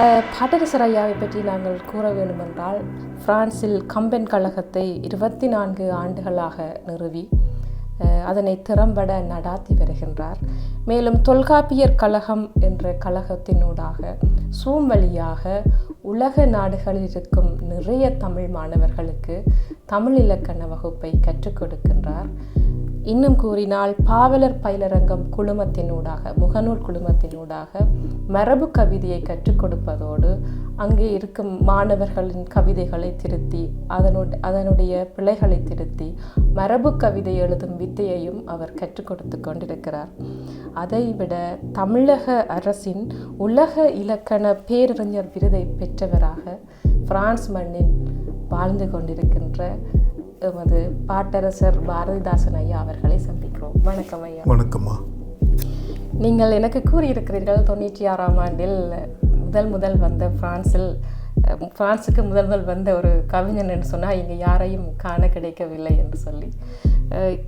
அஹ், பாட்டரசர் ஐயாவை பற்றி நாங்கள் கூற வேண்டுமென்றால் பிரான்சில் கம்பென் கழகத்தை இருபத்தி நான்கு ஆண்டுகளாக நிறுவி அதனை திறம்பட நடாத்தி வருகின்றார். மேலும் தொல்காப்பியர் கழகம் என்ற கழகத்தினூடாக சூம் வழியாக உலக நாடுகளில் இருக்கும் நிறைய தமிழ் மாணவர்களுக்கு தமிழ் இலக்கண வகுப்பை கற்றுக் கொடுக்கின்றார். இன்னும் கூறினால் பாவலர் பயிலரங்கம் குழுமத்தினூடாக முகநூல் குழுமத்தினூடாக மரபு கவிதையை கற்றுக் கொடுப்பதோடு அங்கே இருக்கும் மாணவர்களின் கவிதைகளை திருத்தி அதனுடைய அதனுடைய பிழைகளை திருத்தி மரபு கவிதை எழுதும் வித்தையையும் அவர் கற்றுக் கொடுத்து கொண்டிருக்கிறார். அதைவிட தமிழக அரசின் உலக இலக்கண பேரறிஞர் விருதை பெற்றவராக பிரான்ஸ் மண்ணில் வாழ்ந்து கொண்டிருக்கின்ற எமது பாட்டரசர் பாரதிதாசன் ஐயா அவர்களை சந்திக்கிறோம். வணக்கம் ஐயா. வணக்கம்மா. நீங்கள் எனக்கு கூறியிருக்கிறீர்கள் தொண்ணூற்றி ஆறாம் ஆண்டில் முதல் முதல் வந்த பிரான்சில் அஹ், பிரான்சுக்கு முதல் முதல் வந்த ஒரு கவிஞன் என்று சொன்னால் இங்கே யாரையும் காண கிடைக்கவில்லை என்று சொல்லி.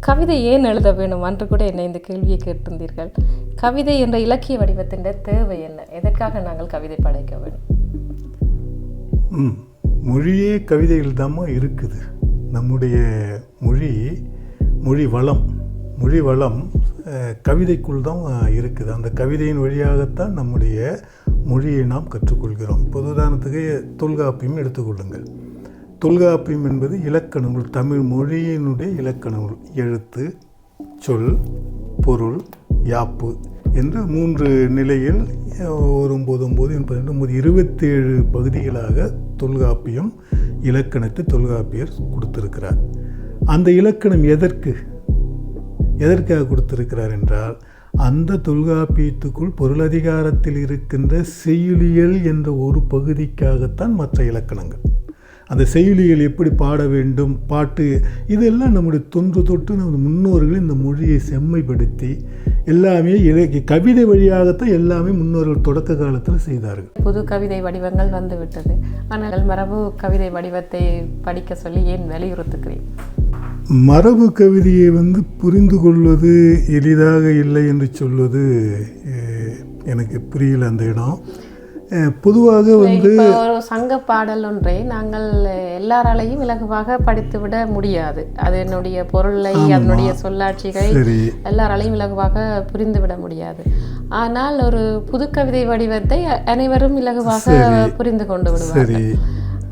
கவிதை ஏன் எழுத வேணும் அன்று கூட என்னை இந்த கேள்வியை கேட்டிருந்தீர்கள். கவிதை என்ற இலக்கிய வடிவத்தின் தேவை என்ன? எதற்காக நாங்கள் கவிதை படைக்க வேண்டும்? மொழியே கவிதையில் தாம்மா இருக்குது. நம்முடைய மொழி மொழி வளம் மொழி வளம் கவிதைக்குள் தான் இருக்குது. அந்த கவிதையின் வழியாகத்தான் நம்முடைய மொழியை நாம் கற்றுக்கொள்கிறோம். பொது உதாரணத்துக்கு தொல்காப்பியம் எடுத்துக்கொள்ளுங்கள். தொல்காப்பியம் என்பது இலக்கண நூல் தமிழ் மொழியினுடைய இலக்கண நூல் எழுத்து சொல் பொருள் யாப்பு என்று மூன்று நிலையில் ஒரு ஒம்பது ஒம்பது எண்பது ஒம்பது இருபத்தேழு பகுதிகளாக தொல்காப்பியம் இலக்கணத்தை தொல்காப்பியர் கொடுத்திருக்கிறார். அந்த இலக்கணம் எதற்கு? எதற்காக கொடுத்திருக்கிறார் என்றால் அந்த தொல்காப்பியத்துக்குள் பொருளதிகாரத்தில் இருக்கின்ற செய்யுளியல் என்ற ஒரு பகுதிக்காகத்தான் மற்ற இலக்கணங்கள். அந்த செய்யுளியல் எப்படி பாட வேண்டும் பாட்டு இதெல்லாம் நம்முடைய தொன்று தொட்டு நமது முன்னோர்கள் இந்த மொழியை செம்மைப்படுத்தி எல்லாமே இலக்கிய கவிதை வழியாகத்தான் எல்லாமே முன்னோர்கள் தொடக்க காலத்தில் செய்தார்கள். புது கவிதை வடிவங்கள் வந்து விட்டது ஆனால் மரபு கவிதை வடிவத்தை படிக்க சொல்லி ஏன் வலியுறுத்துக்கிறேன் மரபு கவிதையை வந்து புரிந்து கொள்வது எளிதாக இல்லை என்று சொல்வது எனக்கு புரியல அந்த இடம். பொதுவாக வந்து ஒரு சங்க பாடல் ஒன்றை நாங்கள் எல்லாராலையும் இலகுவாக படித்துவிட முடியாது. அதனுடைய பொருளை அதனுடைய சொல்லாட்சிகளை எல்லாராலையும் இலகுவாக புரிந்துவிட முடியாது. ஆனால் ஒரு புது கவிதை வடிவத்தை அனைவரும் இலகுவாக புரிந்து கொண்டு விடுவார்கள்.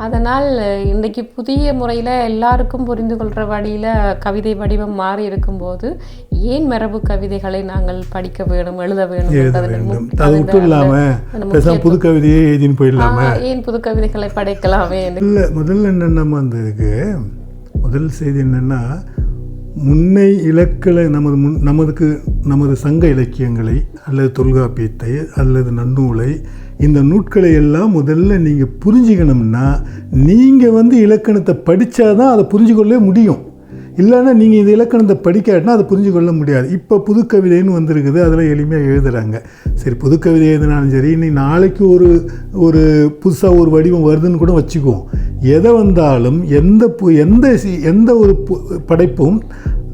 அதனால் இன்றைக்கு புதிய முறையில் எல்லாருக்கும் புரிந்து கொள்கிற வழியில் கவிதை வடிவம் மாறி இருக்கும்போது ஏன் மரபு கவிதைகளை நாங்கள் படிக்க வேணும் எழுத வேணும் அதை அந்த பேசாம புது கவிதையே எழுதின்னு போயிடலாம. ஏன் புது கவிதைகளை படைக்கலாமே இல்லை முதல்ல என்னென்னமா வந்ததுக்கு முதல் செய்தி என்னென்னா முன்னை இலக்கண நமது முன் நமதுக்கு நமது சங்க இலக்கியங்களை அல்லது தொல்காப்பியத்தை அல்லது நன்னூலை இந்த நூட்களை எல்லாம் முதல்ல நீங்கள் புரிஞ்சுக்கணும்னா நீங்கள் வந்து இலக்கணத்தை படித்தா தான் அதை புரிஞ்சுக்கொள்ளவே முடியும். இல்லைன்னா நீங்கள் இந்த இலக்கணத்தை படிக்காட்டினா அதை புரிஞ்சு கொள்ள முடியாது. இப்போ புது கவிதைன்னு வந்திருக்குது அதில் எளிமையாக எழுதுகிறாங்க சரி புது கவிதை எழுதினாலும் சரி நீ நாளைக்கு ஒரு ஒரு புதுசாக ஒரு வடிவம் வருதுன்னு கூட வச்சுக்குவோம். எதை வந்தாலும் எந்த பு எந்த சி- எந்த ஒரு படைப்பும்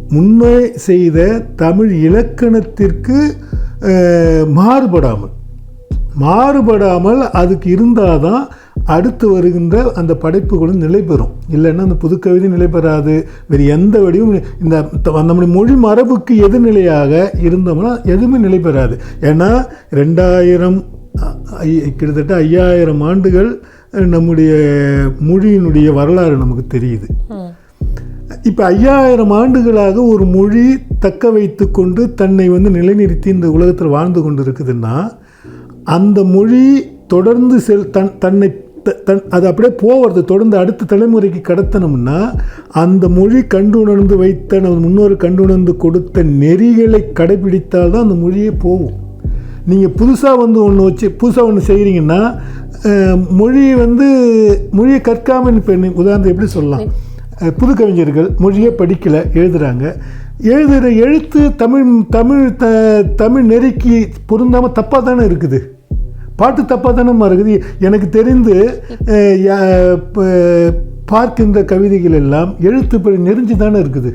முன்னே செய்த தமிழ் இலக்கணத்திற்கு மாறுபடாமல் மாறுபடாமல் அதுக்கு இருந்தால் தான் அடுத்து வருகின்ற அந்த படைப்புகளும் நிலை பெறும். இல்லைன்னா அந்த புதுக்கவிதை நிலை பெறாது. வேறு எந்த வடிவும் இந்த நம்முடைய மொழி மரபுக்கு எதிர்நிலையாக இருந்தோம்னா எதுவுமே நிலை பெறாது. ஏன்னா ரெண்டாயிரம் கிட்டத்தட்ட ஐயாயிரம் ஆண்டுகள் நம்முடைய மொழியினுடைய வரலாறு நமக்கு தெரியுது. இப்போ ஐயாயிரம் ஆண்டுகளாக ஒரு மொழி தக்க வைத்து கொண்டு தன்னை வந்து நிலைநிறுத்தி இந்த உலகத்தில் வாழ்ந்து கொண்டு இருக்குதுன்னா அந்த மொழி தொடர்ந்து செல் தன் தன்னை த- தன் அது அப்படியே போகிறது தொடர்ந்து அடுத்த தலைமுறைக்கு கடத்தணும்னா அந்த மொழி கண்டு உணர்ந்து வைத்த நமது முன்னோர் கண்டு உணர்ந்து கொடுத்த நெறிகளை கடைபிடித்தால் தான் அந்த மொழியே போகும். நீங்கள் புதுசாக வந்து ஒன்று வச்சு புதுசாக ஒன்று செய்கிறீங்கன்னா மொழியை வந்து மொழியை கற்காமல் இப்போ உதாரணத்தை எப்படி சொல்லலாம்? புது கவிஞர்கள் மொழியே படிக்கலை எழுதுகிறாங்க எழுதுகிற எழுத்து தமிழ் தமிழ் த தமிழ் நெறிக்கு பொருந்தாமல் தப்பாக தானே இருக்குது. பாட்டு தப்பாக தானே இருக்குது? எனக்கு தெரிந்து பார்க்கின்ற கவிதைகள் எல்லாம் எழுத்து பிழை நெறிஞ்சு தானே இருக்குது.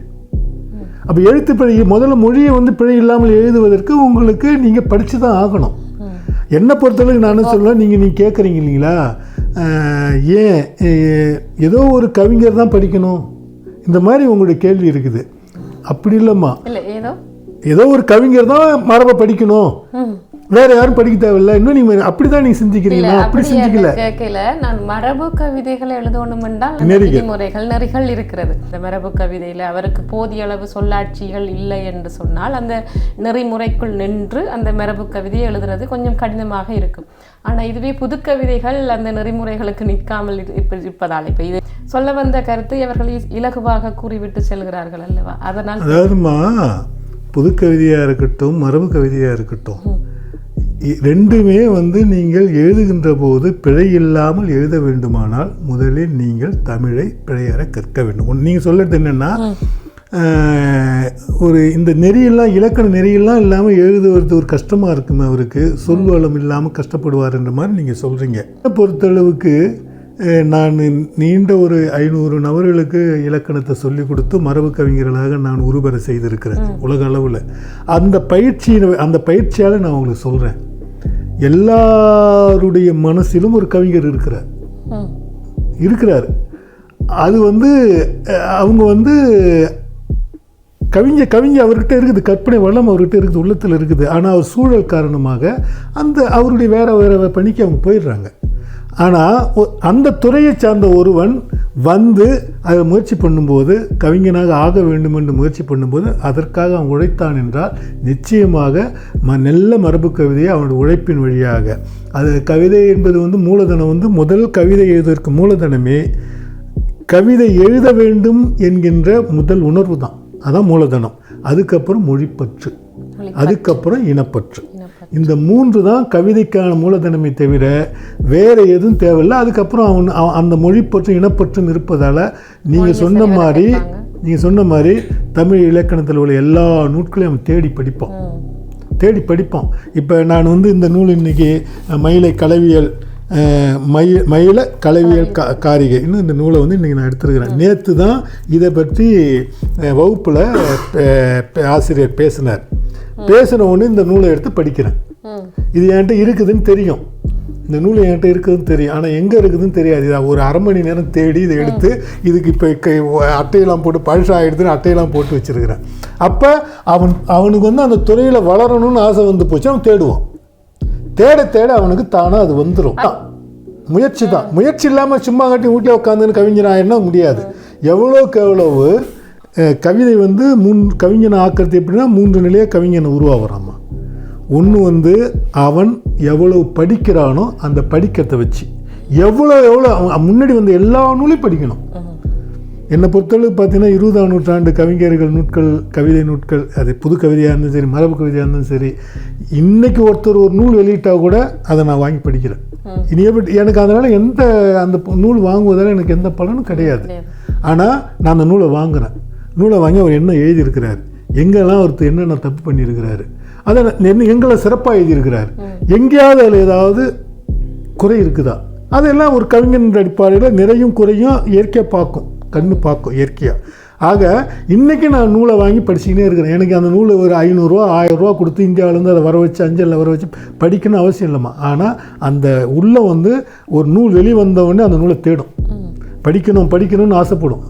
அப்போ எழுத்து பிழை முதல்ல மொழியை வந்து பிழை இல்லாமல் எழுதுவதற்கு உங்களுக்கு நீங்கள் படித்து தான் ஆகணும் என்னை பொறுத்தளவுக்கு நானும் சொல்லுவேன் நீங்கள் நீங்கள் கேட்குறீங்க இல்லைங்களா? ஏன் ஏதோ ஒரு கவிஞர் தான் படிக்கணும்? இந்த மாதிரி உங்களுடைய கேள்வி இருக்குது. அப்படி இல்லைம்மா. இல்லை ஏதோ ஒரு கவிஞர் தான் மரபை படிக்கணும். வேற யாரும் படிக்க தேவையில்ல. இன்னும் நீங்க அப்படிதான் நீங்க சிந்திக்கிறீங்க இல்ல நான் அப்படி சிந்திக்கல. கேட்கல. நான் மரபு கவிதைகளை எழுதணும் என்றால் அந்த நெறிகள். விதிமுறைகள் நெறிகள் இருக்கிறது. இந்த மரபு கவிதையில அவருக்கு போதிய அளவு சொல்லாட்சிகள் இல்லை என்று சொன்னால் அந்த நெறிமுறைக்குள் நின்று அந்த மரபு கவிதையை எழுதுறது கொஞ்சம் கடினமாக இருக்கும். ஆனா இதுவே புது கவிதைகள் அந்த நெறிமுறைகளுக்கு நிற்காமல் இருப்பதால். இப்ப இது சொல்ல வந்த கருத்து இவர்கள் இ- இலகுவாக கூறிவிட்டு செல்கிறார்கள் அல்லவா? அதனால் அதாவதுமா புது கவிதையா இருக்கட்டும் மரபு கவிதையா இருக்கட்டும் ரெண்டுமே வந்து நீங்கள் எழுதுகின்ற போது பிழை இல்லாமல் எழுத வேண்டுமானால் முதலில் நீங்கள் தமிழை பிழையற கற்க வேண்டும். ஒண்ணு- நீங்க சொல்றது என்னன்னா ஒரு இந்த நெறியெல்லாம் இலக்கண நெறியெல்லாம் இல்லாமல் எழுதுவது ஒரு கஷ்டமாக இருக்குமே அவருக்கு. சொல்வளம் இல்லாமல் கஷ்டப்படுவார்ன்ற மாதிரி நீங்கள் சொல்கிறீங்க பொறுத்தளவுக்கு நான் நீண்ட ஒரு ஐநூறு நபர்களுக்கு இலக்கணத்தை சொல்லிக் கொடுத்து மரபு கவிஞர்களாக நான் உருபெற செய்திருக்கிறேன் உலக அளவில். அந்த பயிற்சியை அந்த பயிற்சியால் நான் உங்களுக்கு சொல்கிறேன் எல்லாருடைய மனசிலும் ஒரு கவிஞர் இருக்கிறார். இருக்கிறார். அது வந்து அவங்க வந்து கவிஞ கவிஞ அவர்கிட்ட இருக்குது கற்பனை வளம் அவர்கிட்ட இருக்குது உள்ளத்தில் இருக்குது. ஆனால் அவர் சூழல் காரணமாக அந்த அவருடைய வேற வேற பணிக்கு அவங்க போயிடுறாங்க. ஆனால் அந்த துறையை சார்ந்த ஒருவன் வந்து அதை முயற்சி பண்ணும்போது கவிஞனாக ஆக வேண்டும் என்று முயற்சி பண்ணும்போது அதற்காக அவன் உழைத்தான் என்றால் நிச்சயமாக ம நல்ல மரபு கவிதையை அவனுடைய உழைப்பின் வழியாக. அது கவிதை என்பது வந்து மூலதனம் வந்து முதல் கவிதை எழுதுவதற்கு மூலதனமே. கவிதை எழுத வேண்டும் என்கின்ற முதல் உணர்வு தான் அதான் மூலதனம். அதுக்கப்புறம் மொழிப்பற்று. மொழி அதுக்கப்புறம் இனப்பற்று. இந்த மூன்று தான் கவிதைக்கான மூலதனமே தவிர வேற எதுவும் தேவையில்லை. அதுக்கப்புறம் அவன் அந்த மொழிப்பற்றும் இனப்பற்றும் இருப்பதால் நீங்கள் சொன்ன மாதிரி நீங்கள் சொன்ன மாதிரி தமிழ் இலக்கணத்தில் உள்ள எல்லா நூட்களையும் அவன் தேடி படிப்பான். தேடி படிப்போம் இப்போ நான் வந்து இந்த நூல் இன்னைக்கு அஹ், மயிலை கலவியல் அஹ், மயி மயில கலவியல் கா காரிகை இன்னும் இந்த நூலை வந்து இன்றைக்கி நான் எடுத்துருக்கிறேன். நேற்று தான் இதை பற்றி வகுப்பில் ஆசிரியர் பேசினார். பேசின இந்த நூலை எடுத்து படிக்கிறேன். இது என்கிட்ட இருக்குதுன்னு தெரியும். இந்த நூல் என்கிட்ட இருக்குதுன்னு தெரியும். ஆனால் எங்கே இருக்குதுன்னு தெரியாது. இதை ஒரு அரை மணி நேரம் தேடி இதை எடுத்து இதுக்கு இப்போ அட்டையெல்லாம் போட்டு பழசா ஆகிடுதுன்னு அட்டையெல்லாம் போட்டு வச்சிருக்கிறேன். அப்போ அவன் அவனுக்கு வந்து அந்த துறையில் வளரணும்னு ஆசை வந்து போச்சு. அவன் தேடுவான். தேட தேட அவனுக்கு தானாக அது வந்துடும் முயற்சி தான். முயற்சி இல்லாமல் சும்மா கட்டி வீட்டில் உட்காந்துன்னு கவிஞன் ஆயிடுனா முடியாது. எவ்வளோக்கு எவ்வளவு கவிதை வந்து மூன் கவிஞனை ஆக்கிறது எப்படின்னா மூன்று நிலையாக கவிஞனை உருவாகிறாமா ஒன்று வந்து அவன் எவ்வளவு படிக்கிறானோ அந்த படிக்கிறத வச்சு எவ்வளோ எவ்வளோ முன்னாடி வந்து எல்லா நூலையும் படிக்கணும். என்னை பொறுத்தளவுக்கு பார்த்தீங்கன்னா இருபதாம் நூற்றாண்டு கவிஞர்கள் நூட்கள் கவிதை நூட்கள் அது புது கவிதையாக இருந்தாலும் சரி மரபு கவிதையாக இருந்தாலும் சரி இன்னைக்கு ஒருத்தர் ஒரு நூல் வெளியிட்டா கூட அதை நான் வாங்கி படிக்கிறேன் இனி எப்படி எனக்கு அதனால் எந்த அந்த நூல் வாங்குவதால் எனக்கு எந்த பலனும் கிடையாது கிடையாது. ஆனால் நான் அந்த நூலை வாங்குறேன் நூலை வாங்கி அவர் என்ன எழுதியிருக்கிறார்? எங்கெல்லாம் ஒருத்தர் என்னென்ன தப்பு பண்ணியிருக்கிறாரு? அதை என்ன எங்களை சிறப்பாக எழுதியிருக்கிறார். எங்கேயாவது அதில் ஏதாவது குறை இருக்குதா? அதெல்லாம் ஒரு கவிஞன் அடிப்படையில் நிறையும் குறையும் இயற்கையாக பார்க்கும். கண்ணு பார்க்கும் இயற்கையாக ஆக இன்றைக்கி நான் நூலை வாங்கி படிச்சுக்கினே இருக்கிறேன். எனக்கு அந்த நூலை ஒரு ஐநூறுரூவா ஆயிரரூவா கொடுத்து இந்தியாவிலேருந்து அதை வர வச்சு அஞ்சலில் வர வச்சு படிக்கணும்னு அவசியம் இல்லைம்மா. ஆனால் அந்த உள்ள வந்து ஒரு நூல் வெளி வந்தவுடனே அந்த நூலை தேடும். படிக்கணும் படிக்கணும்னு ஆசைப்படும்.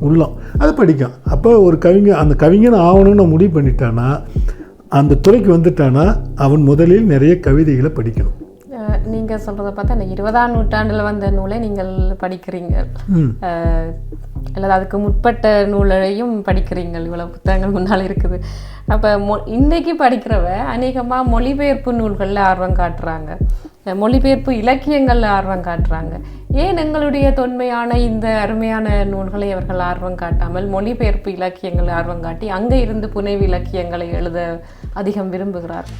உள்ளம். அது படிக்கும் அப்போ ஒரு கவிஞன் அந்த கவிஞன் ஆகணும்னு முடிவு பண்ணிட்டானா அந்த துறைக்கு வந்துட்டானா அவன் முதலில் நிறைய கவிதைகளை படிக்கணும். அஹ், நீங்க சொல்றத பார்த்தா இந்த இருபதாம் நூற்றாண்டுல வந்த நூலை நீங்கள் படிக்கிறீங்க. அல்லது அதுக்கு முற்பட்ட நூலையும் படிக்கிறீங்க இவ்வளவு புத்தகங்கள் முன்னால் இருக்குது. அப்போ மொ இன்னைக்கு படிக்கிறவ அநேகமாக மொழிபெயர்ப்பு நூல்களில் ஆர்வம் காட்டுறாங்க. மொழிபெயர்ப்பு இலக்கியங்களில் ஆர்வம் காட்டுறாங்க. ஏன் எங்களுடைய தொன்மையான இந்த அருமையான நூல்களை அவர்கள் ஆர்வம் காட்டாமல் மொழிபெயர்ப்பு இலக்கியங்களை ஆர்வம் காட்டி அங்கே இருந்து புனைவு இலக்கியங்களை எழுத அதிகம் விரும்புகிறார்கள்?